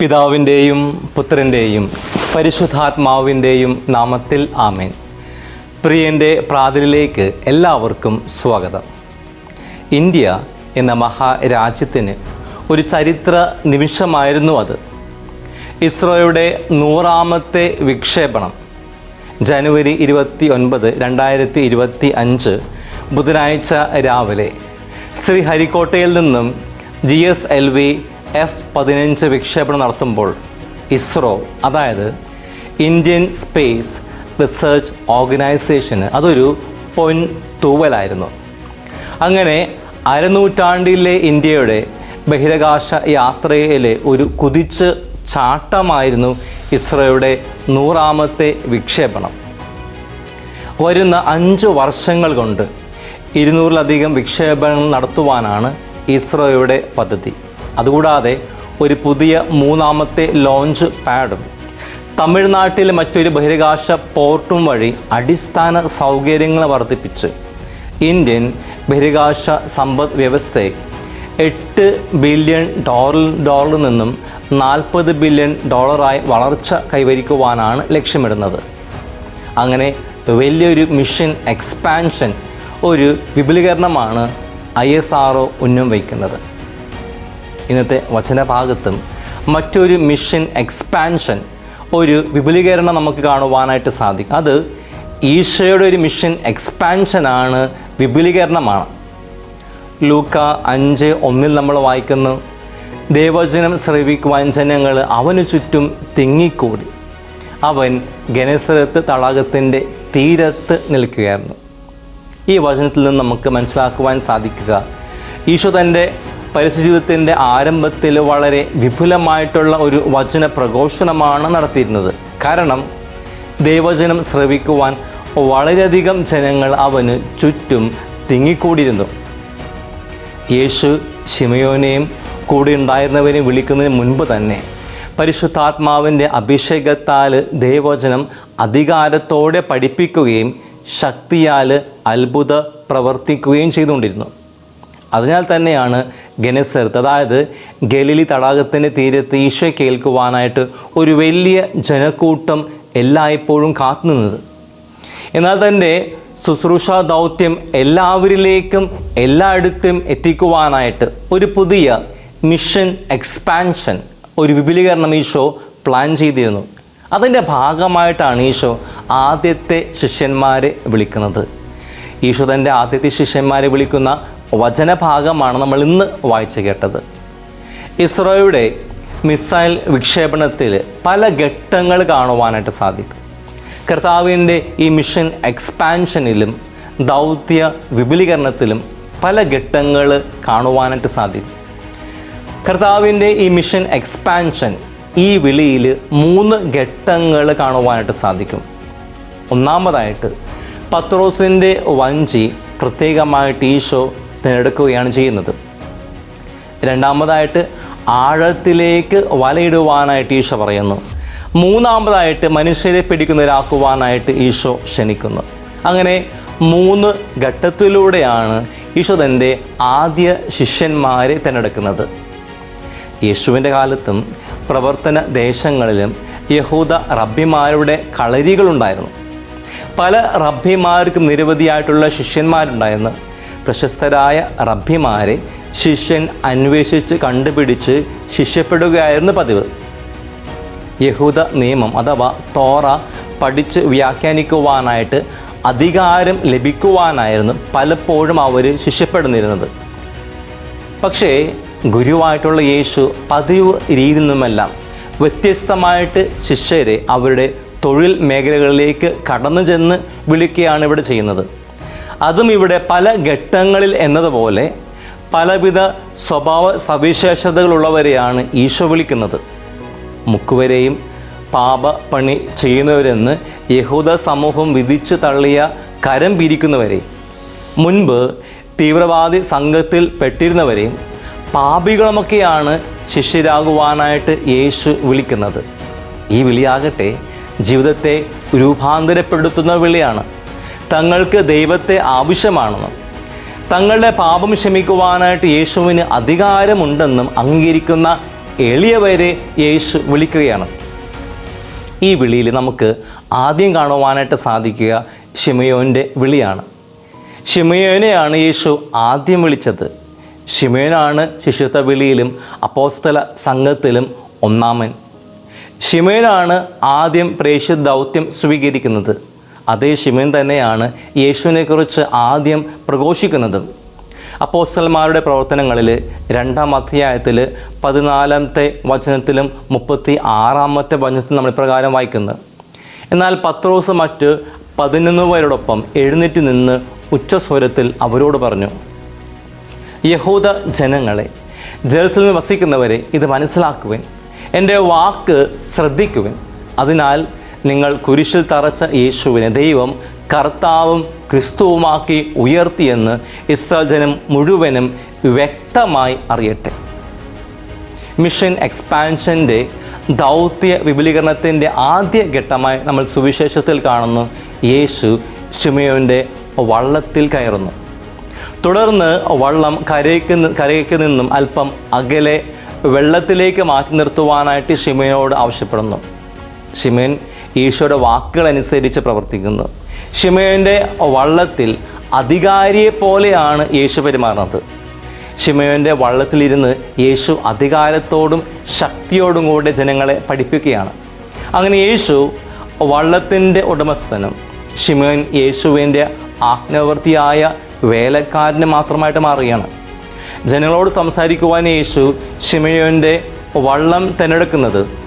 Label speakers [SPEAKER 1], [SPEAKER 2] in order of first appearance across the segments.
[SPEAKER 1] പിതാവിന്റെയും പുത്രന്റെയും പരിശുദ്ധാത്മാവിന്റെയും നാമത്തിൽ ആമേൻ. പ്രിയന്റെ പ്രാതിലേക്ക് എല്ലാവർക്കും സ്വാഗതം. ഇന്ത്യ എന്ന മഹാരാജ്യത്തിന് ഒരു ചരിത്ര നിമിഷമായിരുന്നു അത്. ഇസ്രോയുടെ നൂറാമത്തെ വിക്ഷേപണം. ജനുവരി ഇരുപത്തി ഒൻപത് രണ്ടായിരത്തി ഇരുപത്തി അഞ്ച് ബുധനാഴ്ച രാവിലെ ശ്രീഹരിക്കോട്ടയിൽ നിന്നും G S L V F പതിനഞ്ച് വിക്ഷേപണം നടത്തുമ്പോൾ ഇസ്രോ അതായത് ഇന്ത്യൻ സ്പേസ് റിസർച്ച് ഓർഗനൈസേഷന് അതൊരു പൊൻ തൂവലായിരുന്നു അങ്ങനെ അരനൂറ്റാണ്ടിലെ ഇന്ത്യയുടെ ബഹിരാകാശ യാത്രയിലെ ഒരു കുതിച്ച് ചാട്ടമായിരുന്നു ഇസ്രോയുടെ നൂറാമത്തെ വിക്ഷേപണം. വരുന്ന അഞ്ച് വർഷങ്ങൾ കൊണ്ട് ഇരുന്നൂറിലധികം വിക്ഷേപണം നടത്തുവാനാണ് ഇസ്രോയുടെ പദ്ധതി. അതുകൂടാതെ ഒരു പുതിയ മൂന്നാമത്തെ ലോഞ്ച് പാഡും. തമിഴ്നാട്ടിലെ മറ്റൊരു ബഹിരാകാശ പോർട്ടും വഴി അടിസ്ഥാന സൗകര്യങ്ങൾ വർദ്ധിപ്പിച്ച് ഇന്ത്യൻ ബഹിരാകാശ സമ്പദ് വ്യവസ്ഥയെ എട്ട് ബില്യൺ ഡോളർ ഡോളറിൽ നിന്നും നാൽപ്പത് ബില്യൺ ഡോളറായി വളർച്ച കൈവരിക്കുവാനാണ് ലക്ഷ്യമിടുന്നത്. അങ്ങനെ വലിയൊരു മിഷൻ എക്സ്പാൻഷൻ ഒരു വിപുലീകരണമാണ് ഐ എസ് ആർ ഒ ഉന്നം വയ്ക്കുന്നത്. ഇന്നത്തെ വചനഭാഗത്തും മറ്റൊരു മിഷൻ എക്സ്പാൻഷൻ ഒരു വിപുലീകരണം നമുക്ക് കാണുവാനായിട്ട് സാധിക്കും. അത് ഈശോയുടെ ഒരു മിഷൻ എക്സ്പാൻഷനാണ് വിപുലീകരണമാണ്. ലൂക്ക അഞ്ച് ഒന്നിൽ നമ്മൾ വായിക്കുന്നു ദേവചനം ശ്രവിക്കുവാൻ ജനങ്ങൾ അവന് ചുറ്റും തിങ്ങിക്കൂടി. അവൻ ഗനേശ്വരത്ത് തടാകത്തിന്റെ തീരത്ത് നിൽക്കുകയായിരുന്നു. ഈ വചനത്തിൽ നിന്ന് നമുക്ക് മനസ്സിലാക്കുവാൻ സാധിക്കുക ഈശോ തന്റെ പരിസ്ഥിതിജീവിതത്തിന്റെ ആരംഭത്തിൽ വളരെ വിപുലമായിട്ടുള്ള ഒരു വചന പ്രഘോഷണമാണ് നടത്തിയിരുന്നത്. കാരണം ദൈവജനം ശ്രവിക്കുവാൻ വളരെയധികം ജനങ്ങൾ അവന് ചുറ്റും തിങ്ങിക്കൂടിയിരുന്നു. യേശു ഷിമയോനെയും കൂടെ ഉണ്ടായിരുന്നവരെയും വിളിക്കുന്നതിന് മുൻപ് തന്നെ പരിശുദ്ധാത്മാവിന്റെ അഭിഷേകത്താൽ ദൈവജനം അധികാരത്തോടെ പഠിപ്പിക്കുകയും ശക്തിയാൽ അത്ഭുത പ്രവർത്തിക്കുകയും ചെയ്തുകൊണ്ടിരുന്നു. അതിനാൽ തന്നെയാണ് ഗനസെർത്ത് അതായത് ഗലിലി തടാകത്തിന്റെ തീരത്ത് ഈശോ കേൾക്കുവാനായിട്ട് ഒരു വലിയ ജനക്കൂട്ടം എല്ലായ്പ്പോഴും കാത്തുനിന്നത് എന്നാൽ തന്റെ ശുശ്രൂഷ ദൗത്യം എല്ലാവരിലേക്കും എല്ലായിടത്തും എത്തിക്കുവാനായിട്ട് ഒരു പുതിയ മിഷൻ എക്സ്പാൻഷൻ ഒരു വിപുലീകരണം ഈശോ പ്ലാൻ ചെയ്തിരുന്നു. അതിന്റെ ഭാഗമായിട്ടാണ് ഈശോ ആദ്യത്തെ ശിഷ്യന്മാരെ വിളിക്കുന്നത്. ഈശോ തന്റെ ആദ്യത്തെ ശിഷ്യന്മാരെ വിളിക്കുന്ന വചനഭാഗമാണ് നമ്മൾ ഇന്ന് വായിച്ചു കേട്ടത്. ഇസ്രോയുടെ മിസൈൽ വിക്ഷേപണത്തിൽ പല ഘട്ടങ്ങൾ കാണുവാനായിട്ട് സാധിക്കും. കർത്താവിന്റെ ഈ മിഷൻ എക്സ്പാൻഷനിലും ദൗത്യ വിപുലീകരണത്തിലും പല ഘട്ടങ്ങൾ കാണുവാനായിട്ട് സാധിക്കും. കർത്താവിന്റെ ഈ മിഷൻ എക്സ്പാൻഷൻ ഈ വിളിയിൽ മൂന്ന് ഘട്ടങ്ങൾ കാണുവാനായിട്ട് സാധിക്കും. ഒന്നാമതായിട്ട് പത്രോസിന്റെ വഞ്ചി പ്രത്യേകമായിട്ട് ഈശോ തിരഞ്ഞെടുക്കുകയാണ് ചെയ്യുന്നത്. രണ്ടാമതായിട്ട് ആഴത്തിലേക്ക് വലയിടുവാനായിട്ട് ഈശോ പറയുന്നു. മൂന്നാമതായിട്ട് മനുഷ്യരെ പിടിക്കുന്നവരാക്കുവാനായിട്ട് ഈശോ ക്ഷണിക്കുന്നു. അങ്ങനെ മൂന്ന് ഘട്ടത്തിലൂടെയാണ് ഈശോ തന്റെ ആദ്യ ശിഷ്യന്മാരെ തിരഞ്ഞെടുക്കുന്നത്. യേശുവിന്റെ കാലത്തും പ്രവർത്തന ദേശങ്ങളിലും യഹൂദ റബ്ബിമാരുടെ കളരികളുണ്ടായിരുന്നു. പല റബ്ബിമാർക്കും നിരവധിയായിട്ടുള്ള ശിഷ്യന്മാരുണ്ടായിരുന്നു. പ്രശസ്തരായ റബ്ബിമാരെ ശിഷ്യൻ അന്വേഷിച്ച് കണ്ടുപിടിച്ച് ശിഷ്യപ്പെടുകയായിരുന്നു പതിവ്. യഹൂദ നിയമം അഥവാ തോറ പഠിച്ച് വ്യാഖ്യാനിക്കുവാനായിട്ട് അധികാരം ലഭിക്കുവാനായിരുന്നു പലപ്പോഴും അവർ ശിഷ്യപ്പെടുന്നിരുന്നത്. പക്ഷേ ഗുരുവായിട്ടുള്ള യേശു പതിവ് രീതിയിൽ നിന്നുമെല്ലാം വ്യത്യസ്തമായിട്ട് ശിഷ്യരെ അവരുടെ തൊഴിൽ മേഖലകളിലേക്ക് കടന്നു ചെന്ന് വിളിക്കുകയാണ് ഇവിടെ ചെയ്യുന്നത്. അതും ഇവിടെ പല ഘട്ടങ്ങളിൽ എന്നതുപോലെ പലവിധ സ്വഭാവ സവിശേഷതകളുള്ളവരെയാണ് ഈശോ വിളിക്കുന്നത്. മുക്കുവരെയും പാപ പണി ചെയ്യുന്നവരെന്ന് യഹൂദ സമൂഹം വിധിച്ചു തള്ളിയ കരം പിരിക്കുന്നവരെ മുൻപ് തീവ്രവാദി സംഘത്തിൽ പെട്ടിരുന്നവരെയും പാപികളുമൊക്കെയാണ് ശിഷ്യരാകുവാനായിട്ട് യേശു വിളിക്കുന്നത്. ഈ വിളിയാകട്ടെ ജീവിതത്തെ രൂപാന്തരപ്പെടുത്തുന്ന വിളിയാണ്. തങ്ങൾക്ക് ദൈവത്തെ ആവശ്യമാണെന്നും തങ്ങളുടെ പാപം ക്ഷമിക്കുവാനായിട്ട് യേശുവിന് അധികാരമുണ്ടെന്നും അംഗീകരിക്കുന്ന എളിയവരെ യേശു വിളിക്കുകയാണ്. ഈ വിളിയിൽ നമുക്ക് ആദ്യം കാണുവാനായിട്ട് സാധിക്കുക ഷിമയോന്റെ വിളിയാണ്. ഷിമയോനെയാണ് യേശു ആദ്യം വിളിച്ചത്. ഷിമയോനാണ് ശിശുത്വ വിളിയിലും അപ്പോസ്തല സംഘത്തിലും ഒന്നാമൻ. ഷിമയോനാണ് ആദ്യം പ്രേക്ഷിത ദൗത്യം സ്വീകരിക്കുന്നത്. അതേ ശിവൻ തന്നെയാണ് യേശുവിനെക്കുറിച്ച് ആദ്യം പ്രഘോഷിക്കുന്നത്. അപ്പോസ്റ്റൽമാരുടെ പ്രവർത്തനങ്ങളിൽ രണ്ടാം അധ്യായത്തിൽ പതിനാലാമത്തെ വചനത്തിലും മുപ്പത്തി ആറാമത്തെ വചനത്തിലും നമ്മൾ ഇപ്രകാരം വായിക്കുന്നത് എന്നാൽ പത്രോസ് മറ്റ് പതിനൊന്ന് പേരോടൊപ്പം എഴുന്നേറ്റ് നിന്ന് ഉച്ചസ്വരത്തിൽ അവരോട് പറഞ്ഞു യഹൂദ ജനങ്ങളെ ജെറുസലേമിൽ വസിക്കുന്നവരെ ഇത് മനസ്സിലാക്കുവാൻ. എന്റെ വാക്ക് ശ്രദ്ധിക്കുവിൻ. അതിനാൽ നിങ്ങൾ കുരിശിൽ തറച്ച യേശുവിനെ ദൈവം കർത്താവും ക്രിസ്തുവുമാക്കി ഉയർത്തിയെന്ന് ഇസ്രായേൽ ജനം മുഴുവനും വ്യക്തമായി അറിയട്ടെ. മിഷൻ എക്സ്പാൻഷന്റെ ദൗത്യ വിപുലീകരണത്തിന്റെ ആദ്യ ഘട്ടമായി നമ്മൾ സുവിശേഷത്തിൽ കാണുന്നു. യേശു ഷിമയോന്റെ വള്ളത്തിൽ കയറുന്നു. തുടർന്ന് വള്ളം കരയ്ക്ക് കരയ്ക്ക് നിന്നും അല്പം അകലെ വെള്ളത്തിലേക്ക് മാറ്റി നിർത്തുവാനായിട്ട് ഷിമയോട് ആവശ്യപ്പെടുന്നു. ഷിമയൻ ഈശോയുടെ വാക്കുകൾ അനുസരിച്ച് പ്രവർത്തിക്കുന്നു. ഷിമയോന്റെ വള്ളത്തിൽ അധികാരിയെ പോലെയാണ് യേശു പെരുമാറുന്നത്. ഷിമയോന്റെ വള്ളത്തിലിരുന്ന് യേശു അധികാരത്തോടും ശക്തിയോടും കൂടെ ജനങ്ങളെ പഠിപ്പിക്കുകയാണ്. അങ്ങനെ യേശു വള്ളത്തിന്റെ ഉടമസ്ഥനും ഷിമയോൻ യേശുവിന്റെ ആജ്ഞാവർത്തിയായ വേലക്കാരന് മാത്രമായിട്ട് മാറുകയാണ്. ജനങ്ങളോട് സംസാരിക്കുവാൻ യേശു ഷിമയോന്റെ വള്ളം തിരഞ്ഞെടുക്കുന്നത്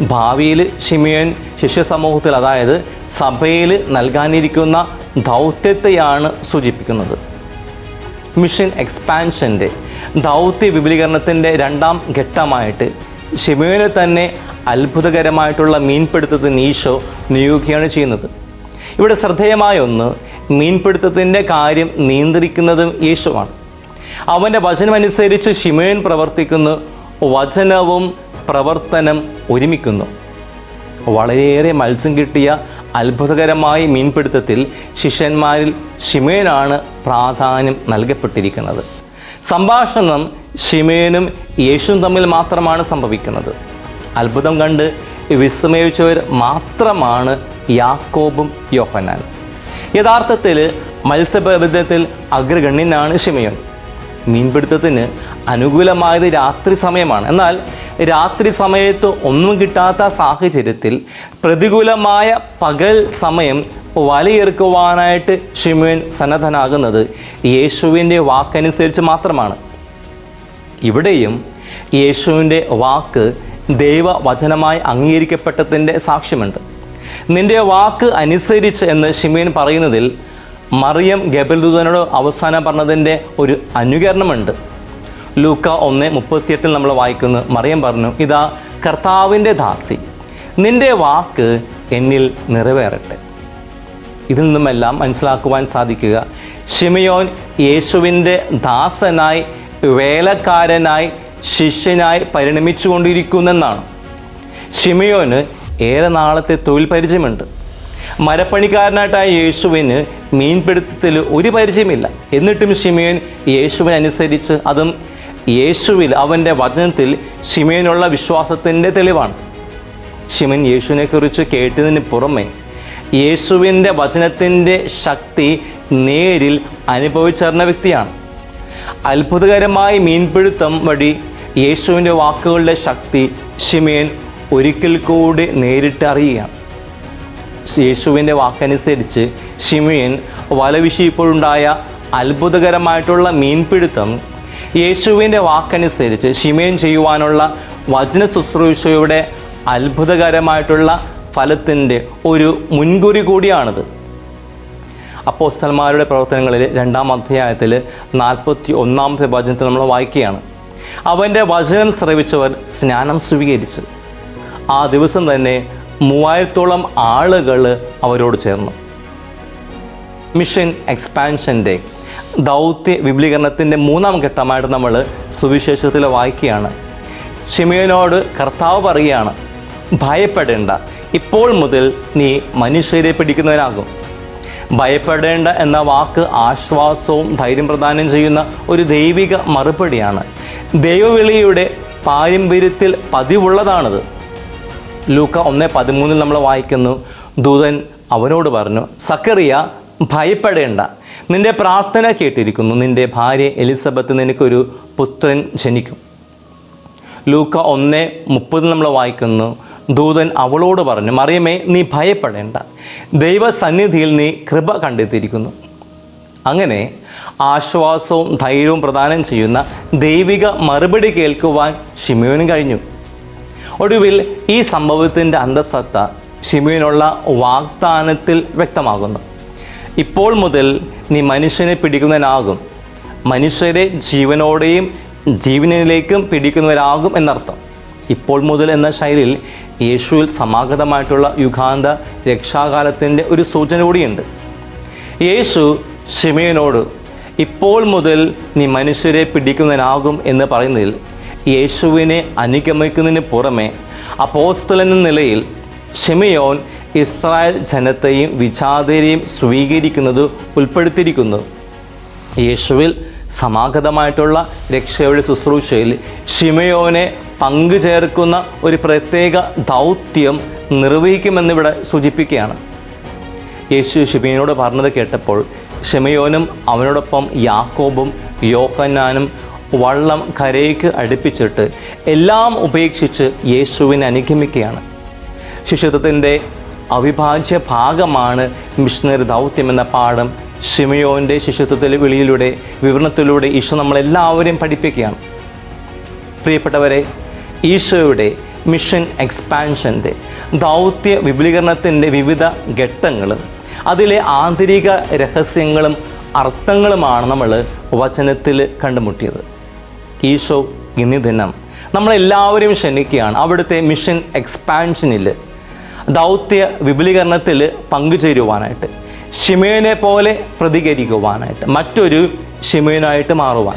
[SPEAKER 1] ഭാവിയിൽ ഷിമിയൻ ശിഷ്യ സമൂഹത്തിൽ അതായത് സഭയിൽ നൽകാനിരിക്കുന്ന ദൗത്യത്തെയാണ് സൂചിപ്പിക്കുന്നത്. മിഷൻ എക്സ്പാൻഷന്റെ ദൗത്യ വിപുലീകരണത്തിന്റെ രണ്ടാം ഘട്ടമായിട്ട് ഷിമിയോനെ തന്നെ അത്ഭുതകരമായിട്ടുള്ള മീൻപിടുത്തത്തിന് ഈശോ നിയോഗിക്കുകയാണ് ചെയ്യുന്നത്. ഇവിടെ ശ്രദ്ധേയമായ ഒന്ന് മീൻപിടുത്തത്തിന്റെ കാര്യം നിയന്ത്രിക്കുന്നതും യേശുവാണ്. അവന്റെ വചനമനുസരിച്ച് ഷിമയൻ പ്രവർത്തിക്കുന്നു വചനവും പ്രവർത്തനം ഒരുമിക്കുന്നു. വളരെയേറെ മത്സ്യം കിട്ടിയ അത്ഭുതകരമായ മീൻപിടുത്തത്തിൽ ശിഷ്യന്മാരിൽ ഷിമേനാണ് പ്രാധാന്യം നൽകപ്പെട്ടിരിക്കുന്നത്. സംഭാഷണം ഷിമേനും യേശുവും തമ്മിൽ മാത്രമാണ് സംഭവിക്കുന്നത്. അത്ഭുതം കണ്ട് വിസ്മയിച്ചവർ മാത്രമാണ് യാക്കോബും യോഹനാൻ യഥാർത്ഥത്തിൽ മത്സ്യബന്ധത്തിൽ അഗ്രഗണ്യനാണ് ഷിമയോൻ മീൻപിടുത്തത്തിന് അനുകൂലമായത് രാത്രി സമയമാണ്. എന്നാൽ രാത്രി സമയത്ത് ഒന്നും കിട്ടാത്ത സാഹചര്യത്തിൽ പ്രതികൂലമായ പകൽ സമയം വലയെറുക്കുവാനായിട്ട് ഷിമുവിൻ സന്നദ്ധനാകുന്നത് യേശുവിന്റെ വാക്കനുസരിച്ച് മാത്രമാണ്. ഇവിടെയും യേശുവിന്റെ വാക്ക് ദൈവവചനമായി അംഗീകരിക്കപ്പെട്ടതിന്റെ സാക്ഷ്യമുണ്ട്. നിന്റെ വാക്ക് അനുസരിച്ച് എന്ന് ഷിമേൻ പറയുന്നതിൽ മറിയം ഗബൽദൂതനോട് അവസാനം പറഞ്ഞതിന്റെ ഒരു അനുകരണമുണ്ട്. ലൂക്ക ഒന്ന് മുപ്പത്തിയെട്ടിൽ നമ്മൾ വായിക്കുന്നു. മറിയം പറഞ്ഞു ഇതാ കർത്താവിന്റെ ദാസി നിന്റെ വാക്ക് എന്നിൽ നിറവേറട്ടെ. ഇതിൽ നിന്നുമെല്ലാം മനസ്സിലാക്കുവാൻ സാധിക്കുക. ഷിമിയോൻ യേശുവിന്റെ ദാസനായി വേലക്കാരനായി ശിഷ്യനായി പരിണമിച്ചുകൊണ്ടിരിക്കുന്നെന്നാണ്. ഷിമിയോന് ഏറെ നാളത്തെ തൊഴിൽ പരിചയമുണ്ട്. മരപ്പണിക്കാരനായിട്ടായ യേശുവിന് മീൻപിടുത്തത്തിൽ ഒരു പരിചയമില്ല. എന്നിട്ടും ഷിമിയോൻ യേശുവിനനുസരിച്ച് അതും യേശുവിൽ അവന്റെ വചനത്തിൽ ഷിമേനുള്ള വിശ്വാസത്തിന്റെ തെളിവാണ്. ഷിമൻ യേശുവിനെക്കുറിച്ച് കേട്ടതിന് പുറമെ യേശുവിന്റെ വചനത്തിന്റെ ശക്തി നേരിൽ അനുഭവിച്ചറിഞ്ഞ വ്യക്തിയാണ്. അത്ഭുതകരമായി മീൻപിടുത്തം വഴി യേശുവിന്റെ വാക്കുകളുടെ ശക്തി ഷിമേൻ ഒരിക്കൽ കൂടി നേരിട്ട് അറിയുകയാണ്. യേശുവിന്റെ വാക്കനുസരിച്ച് ഷിമേൻ വലവിശിയിപ്പോഴുണ്ടായ അത്ഭുതകരമായിട്ടുള്ള മീൻപിടുത്തം യേശുവിന്റെ വാക്കനുസരിച്ച് ഷിമയൻ ചെയ്യുവാനുള്ള വചന ശുശ്രൂഷയുടെ അത്ഭുതകരമായിട്ടുള്ള ഫലത്തിന്റെ ഒരു മുൻകുറി കൂടിയാണിത്. അപ്പോസ്തലന്മാരുടെ പ്രവർത്തനങ്ങളിൽ രണ്ടാം അധ്യായത്തിൽ നാൽപ്പത്തി ഒന്നാമത്തെ വചനത്തിൽ നമ്മൾ വായിക്കുകയാണ്. അവന്റെ വചനം ശ്രവിച്ചവർ സ്നാനം സ്വീകരിച്ചു. ആ ദിവസം തന്നെ മൂവായിരത്തോളം ആളുകൾ അവരോട് ചേർന്നു. മിഷൻ എക്സ്പാൻഷൻ എക്സ്പാൻഷന്റെ ദൗത്യ വിപുലീകരണത്തിന്റെ മൂന്നാം ഘട്ടമായിട്ട് നമ്മൾ സുവിശേഷത്തിൽ വായിക്കുകയാണ്. ഷിമിയനോട് കർത്താവ് പറയുകയാണ് ഭയപ്പെടേണ്ട ഇപ്പോൾ മുതൽ നീ മനുഷ്യരെ പിടിക്കുന്നവനാകും. ഭയപ്പെടേണ്ട എന്ന വാക്ക് ആശ്വാസവും ധൈര്യം പ്രദാനം ചെയ്യുന്ന ഒരു ദൈവിക മറുപടിയാണ്. ദൈവവിളിയുടെ പാരമ്പര്യത്തിൽ പതിവുള്ളതാണത്. ലൂക്ക ഒന്ന് പതിമൂന്നിൽ നമ്മൾ വായിക്കുന്നു ദൂതൻ അവനോട് പറഞ്ഞു സക്കറിയ ഭയപ്പെടേണ്ട. നിന്റെ പ്രാർത്ഥന കേട്ടിരിക്കുന്നു. നിന്റെ ഭാര്യ എലിസബത്ത് നിനക്കൊരു പുത്രൻ ജനിക്കും. ലൂക്ക ഒന്ന് മുപ്പത് നമ്മൾ വായിക്കുന്നു. ദൂതൻ അവളോട് പറഞ്ഞു മറിയമേ നീ ഭയപ്പെടേണ്ട. ദൈവസന്നിധിയിൽ നീ കൃപ കണ്ടെത്തിയിരിക്കുന്നു. അങ്ങനെ ആശ്വാസവും ധൈര്യവും പ്രദാനം ചെയ്യുന്ന ദൈവിക മറുപടി കേൾക്കുവാൻ ഷിമുവിനും കഴിഞ്ഞു. ഒടുവിൽ ഈ സംഭവത്തിന്റെ അന്തസത്ത ഷിമുവിനുള്ള വാഗ്ദാനത്തിൽ വ്യക്തമാകുന്നു. ഇപ്പോൾ മുതൽ നീ മനുഷ്യനെ പിടിക്കുന്നവനാകും. മനുഷ്യരെ ജീവനോടെയും ജീവനിലേക്കും പിടിക്കുന്നവരാകും എന്നർത്ഥം. ഇപ്പോൾ മുതൽ എന്ന ശൈലിയിൽ യേശുവിൽ സമാഗതമായിട്ടുള്ള യുഗാന്ത രക്ഷാകാലത്തിന്റെ ഒരു സൂചന കൂടിയുണ്ട്. യേശു ഷിമയനോട് ഇപ്പോൾ മുതൽ നീ മനുഷ്യരെ പിടിക്കുന്നതിനാകും എന്ന് പറയുന്നതിൽ യേശുവിനെ അനുഗമിക്കുന്നതിന് പുറമെ അപ്പോസ്തലെന്ന നിലയിൽ ഷിമയോൻ ഇസ്രായേൽ ജനത്തെയും വിചാതരെയും സ്വീകരിക്കുന്നത് ഉൾപ്പെടുത്തിയിരിക്കുന്നു. യേശുവിൽ സമാഗതമായിട്ടുള്ള രക്ഷയുടെ ശുശ്രൂഷയിൽ ഷിമയോനെ പങ്കുചേർക്കുന്ന ഒരു പ്രത്യേക ദൗത്യം നിർവഹിക്കുമെന്നിവിടെ സൂചിപ്പിക്കുകയാണ്. യേശു ഷിമയോനോട് പറഞ്ഞത് കേട്ടപ്പോൾ ഷിമയോനും അവനോടൊപ്പം യാക്കോബും യോഹന്നാനും വള്ളം കരയ്ക്ക് അടുപ്പിച്ചിട്ട് എല്ലാം ഉപേക്ഷിച്ച് യേശുവിനെ അനുഗമിക്കുകയാണ്. ശിശുത്വത്തിന്റെ അവിഭാജ്യ ഭാഗമാണ് മിഷണറി ദൗത്യം എന്ന പാഠം. ഷിമയോന്റെ ശിശുത്വത്തിലെ വിളിയിലൂടെ വിവരണത്തിലൂടെ ഈശോ നമ്മളെല്ലാവരെയും പഠിപ്പിക്കുകയാണ്. പ്രിയപ്പെട്ടവരെ ഈശോയുടെ മിഷൻ എക്സ്പാൻഷന്റെ ദൗത്യ വിപുലീകരണത്തിന്റെ വിവിധ ഘട്ടങ്ങളും അതിലെ ആന്തരിക രഹസ്യങ്ങളും അർത്ഥങ്ങളുമാണ് നമ്മൾ വചനത്തിൽ കണ്ടുമുട്ടിയത്. ഈശോ ഇന്നീ ദിനം നമ്മളെല്ലാവരെയും ക്ഷണിക്കുകയാണ് അവിടുത്തെ മിഷൻ എക്സ്പാൻഷനിൽ. ദൗത്യ വിപുലീകരണത്തിൽ പങ്കുചേരുവാനായിട്ട് ഷിമയോനെ പോലെ പ്രതികരിക്കുവാനായിട്ട് മറ്റൊരു ഷിമയോനായിട്ട് മാറുവാൻ.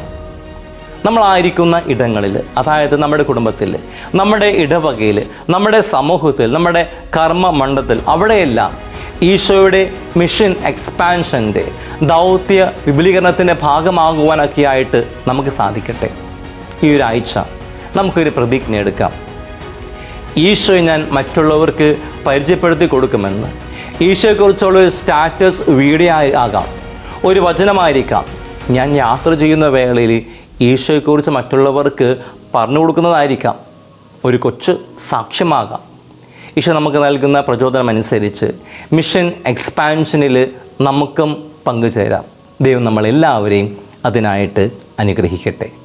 [SPEAKER 1] നമ്മളായിരിക്കുന്ന ഇടങ്ങളിൽ അതായത് നമ്മുടെ കുടുംബത്തിൽ നമ്മുടെ ഇടവകയിൽ നമ്മുടെ സമൂഹത്തിൽ നമ്മുടെ കർമ്മ മണ്ഡത്തിൽ അവിടെയെല്ലാം ഈശോയുടെ മിഷൻ എക്സ്പാൻഷന്റെ ദൗത്യ വിപുലീകരണത്തിന്റെ ഭാഗമാകുവാനൊക്കെയായിട്ട് നമുക്ക് സാധിക്കട്ടെ. ഈ ഒരാഴ്ച നമുക്കൊരു പ്രതിജ്ഞ എടുക്കാം ഈശോയെ ഞാൻ മറ്റുള്ളവർക്ക് പരിചയപ്പെടുത്തി കൊടുക്കുമെന്ന്. ഈശോയെക്കുറിച്ചുള്ള ഒരു സ്റ്റാറ്റസ് വീഡിയോ ആകാം. ഒരു വചനമായിരിക്കാം. ഞാൻ യാത്ര ചെയ്യുന്ന വേളയിൽ ഈശോയെക്കുറിച്ച് മറ്റുള്ളവർക്ക് പറഞ്ഞു കൊടുക്കുന്നതായിരിക്കാം. ഒരു കൊച്ചു സാക്ഷ്യമാകാം. ഈശോ നമുക്ക് നൽകുന്ന പ്രചോദനം അനുസരിച്ച് മിഷൻ എക്സ്പാൻഷനിൽ നമുക്കും പങ്കുചേരാം. ദൈവം നമ്മളെല്ലാവരെയും അതിനായിട്ട് അനുഗ്രഹിക്കട്ടെ.